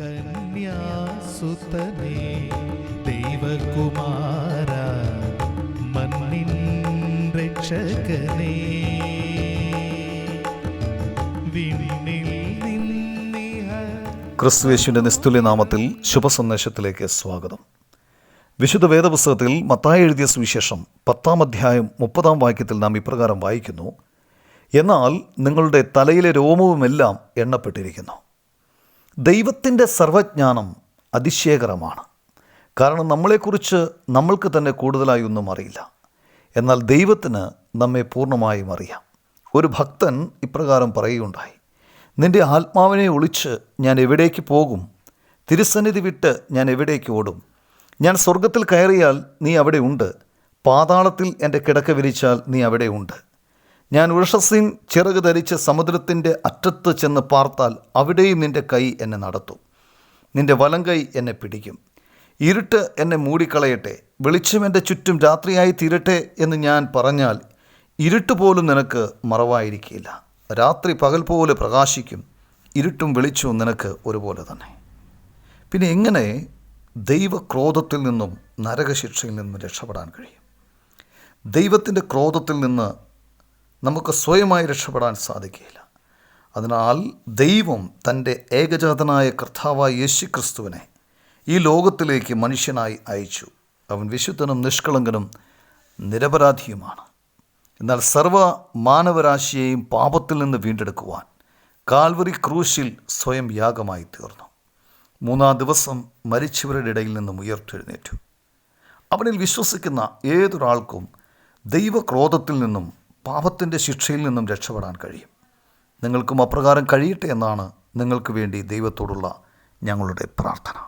കന്യാസുതനേ ദൈവകുമാര മണ്ണിൻ രക്ഷകനേ. ക്രിസ്തുവേശുവിന്റെ നിസ്തുല്യ നാമത്തിൽ ശുഭസന്ദേശത്തിലേക്ക് സ്വാഗതം. വിശുദ്ധ വേദപുസ്തകത്തിൽ മത്തായി എഴുതിയ സുവിശേഷം പത്താം അധ്യായം മുപ്പതാം വാക്യത്തിൽ നാം ഇപ്രകാരം വായിക്കുന്നു എന്നാൽ നിങ്ങളുടെ തലയിലെ രോമവുമെല്ലാം എണ്ണപ്പെട്ടിരിക്കുന്നു. ദൈവത്തിന്റെ സർവജ്ഞാനം അതിശയകരമാണ്. കാരണം നമ്മളെക്കുറിച്ച് നമ്മൾക്ക് തന്നെ കൂടുതലായി ഒന്നും അറിയില്ല. എന്നാൽ ദൈവത്തിന് നമ്മെ പൂർണമായും അറിയാം. ഒരു ഭക്തൻ ഇപ്രകാരം പറയുകയുണ്ടായി. നിന്റെ ആത്മാവിനെ ഒളിച്ച് ഞാൻ എവിടേക്ക് പോകും? തിരുസന്നിധി വിട്ട് ഞാൻ എവിടേക്ക് ഓടും? ഞാൻ സ്വർഗത്തിൽ കയറിയാൽ നീ അവിടെ ഉണ്ട്. പാതാളത്തിൽ എന്റെ കിടക്ക വിരിച്ചാൽ നീ അവിടെ ഉണ്ട്. ഞാൻ വൃഷസിൻ ചിറക് ധരിച്ച് സമുദ്രത്തിന്റെ അറ്റത്ത് ചെന്ന് പാർത്താൽ അവിടെയും നിന്റെ കൈ എന്നെ നടത്തും. നിന്റെ വലം കൈ എന്നെ പിടിക്കും. ഇരുട്ട് എന്നെ മൂടിക്കളയട്ടെ. വെളിച്ചം എന്റെ ചുറ്റും രാത്രിയായി തീരട്ടെ എന്ന് ഞാൻ പറഞ്ഞാൽ ഇരുട്ട് പോലും നിനക്ക് മറവായിരിക്കില്ല. രാത്രി പകൽ പോലെ പ്രകാശിക്കും. ഇരുട്ടും വെളിച്ചവും നിനക്ക് ഒരുപോലെ തന്നെ. പിന്നെ എങ്ങനെ ദൈവക്രോധത്തിൽ നിന്നും നരകശിക്ഷയിൽ നിന്നും രക്ഷപ്പെടാൻ കഴിയും? ദൈവത്തിന്റെ ക്രോധത്തിൽ നിന്ന് നമുക്ക് സ്വയമായി രക്ഷപ്പെടാൻ സാധിക്കുകയില്ല. അതിനാൽ ദൈവം തന്റെ ഏകജാതനായ കർത്താവായ യേശു ക്രിസ്തുവിനെ ഈ ലോകത്തിലേക്ക് മനുഷ്യനായി അയച്ചു. അവൻ വിശുദ്ധനും നിഷ്കളങ്കനും നിരപരാധിയുമാണ്. എന്നാൽ സർവ മാനവരാശിയെയും പാപത്തിൽ നിന്ന് വീണ്ടെടുക്കുവാൻ കാൽവറി ക്രൂശിൽ സ്വയം യാഗമായി തീർന്നു. മൂന്നാം ദിവസം മരിച്ചവരുടെ ഇടയിൽ നിന്നും ഉയർത്തെഴുന്നേറ്റു. അവനിൽ വിശ്വസിക്കുന്ന ഏതൊരാൾക്കും ദൈവക്രോധത്തിൽ നിന്നും പാപത്തിന്റെ ശിക്ഷയിൽ നിന്നും രക്ഷപ്പെടാൻ കഴിയും. നിങ്ങൾക്കും അപ്രകാരം കഴിയട്ടെ എന്നാണ് നിങ്ങൾക്ക് വേണ്ടി ദൈവത്തോടുള്ള ഞങ്ങളുടെ പ്രാർത്ഥന.